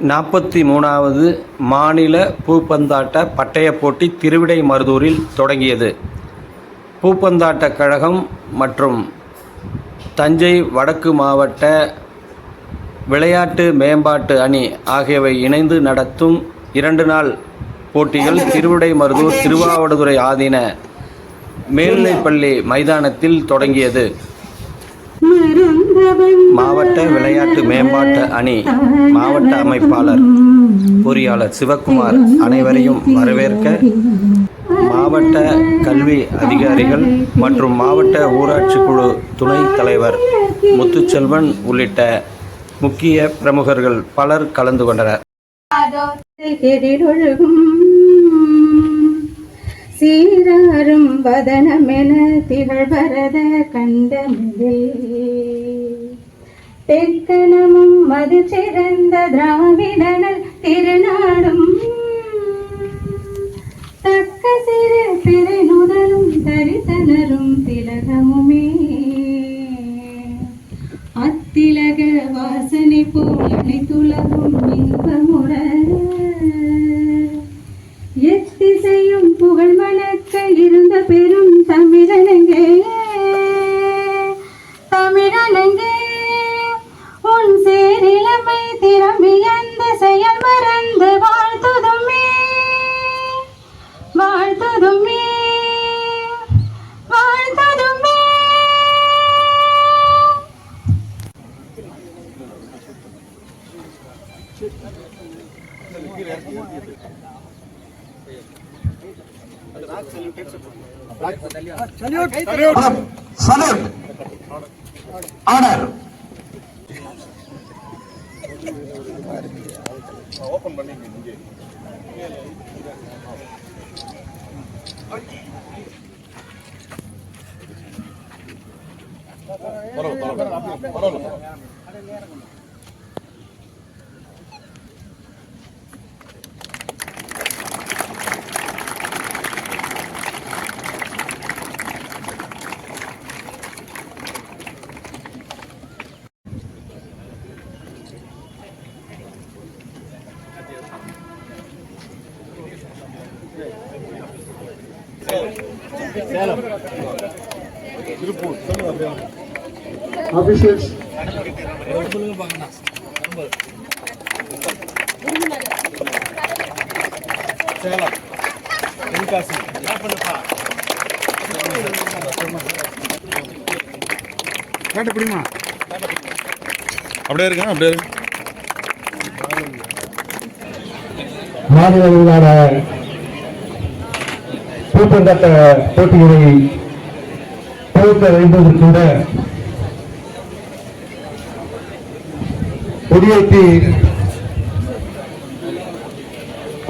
நாற்பத்தி மூணாவது மாநில பூப்பந்தாட்ட பட்டயப் போட்டி திருவிடைமருதூரில் தொடங்கியது. பூப்பந்தாட்டக் கழகம் மற்றும் தஞ்சை வடக்கு மாவட்ட விளையாட்டு மேம்பாட்டு அணி ஆகியவை இணைந்து நடத்தும் இரண்டு நாள் போட்டிகள் திருவிடைமருதூர் திருவாவடுதுறை ஆதீன மேல்நிலைப்பள்ளி மைதானத்தில் தொடங்கியது. மாவட்ட விளையாட்டு மேம்பாட்டு அணி மாவட்ட அமைப்பாளர் பொறியாளர் சிவக்குமார் அனைவரையும் வரவேற்க மாவட்ட கல்வி அதிகாரிகள் மற்றும் மாவட்ட ஊராட்சி குழு துணைத் தலைவர் முத்துச்செல்வன் உள்ளிட்ட முக்கிய பிரமுகர்கள் பலர் கலந்து கொண்டனர். எதிரொழுகும் சீராரும் வதனமென திகழ்வரத கண்டமிழில் തെക്കനമും മതി ചിരന്ത ദ്രാവിഡനൽ തിരുനാടും. തക്ക സിരു തിരുനുതലും തരിതനറും തിലകമുമേ. അത്തിലക വാസന പോലി തുലകും ഇൻപമുട அந்த செயல் மறந்து வாழ்த்துதுமே வாழ்த்துதுமே வாழ்த்துதுமே ஓப்பன் பண்ணிங்க பரவாயில்ல. பரவாயில்ல பரவாயில்ல. சேலம் salute honor officials கேட்ட பிடிமா அப்படியே இருக்கா அப்படியே இருக்கு மாநில பூப்பந்தாட்ட போட்டிகளை துவக்க கூட கொடியேற்றி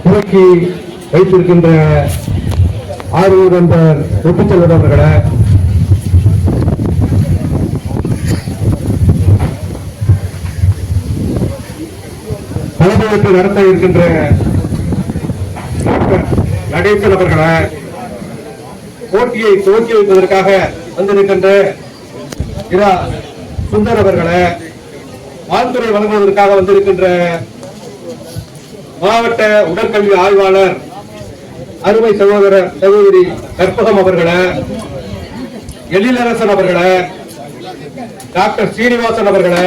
துவக்கி வைத்திருக்கின்ற ஆரூர் நண்பர் ஒப்புச்செல்வர் அவர்களை தலைமையேற்று நடத்த இருக்கின்ற நடைபெறவர்களை போட்டியை துவக்கி வைப்பதற்காக வந்திருக்கின்ற இரா சுந்தர் அவர்களை வாழ்த்துறை வழங்குவதற்காக வந்திருக்கின்ற மாவட்ட உடற்கல்வி ஆய்வாளர் அருமை சகோதரர் சகோதரி கற்பகம் அவர்களை எழிலரசன் அவர்களை டாக்டர் சீனிவாசன் அவர்களை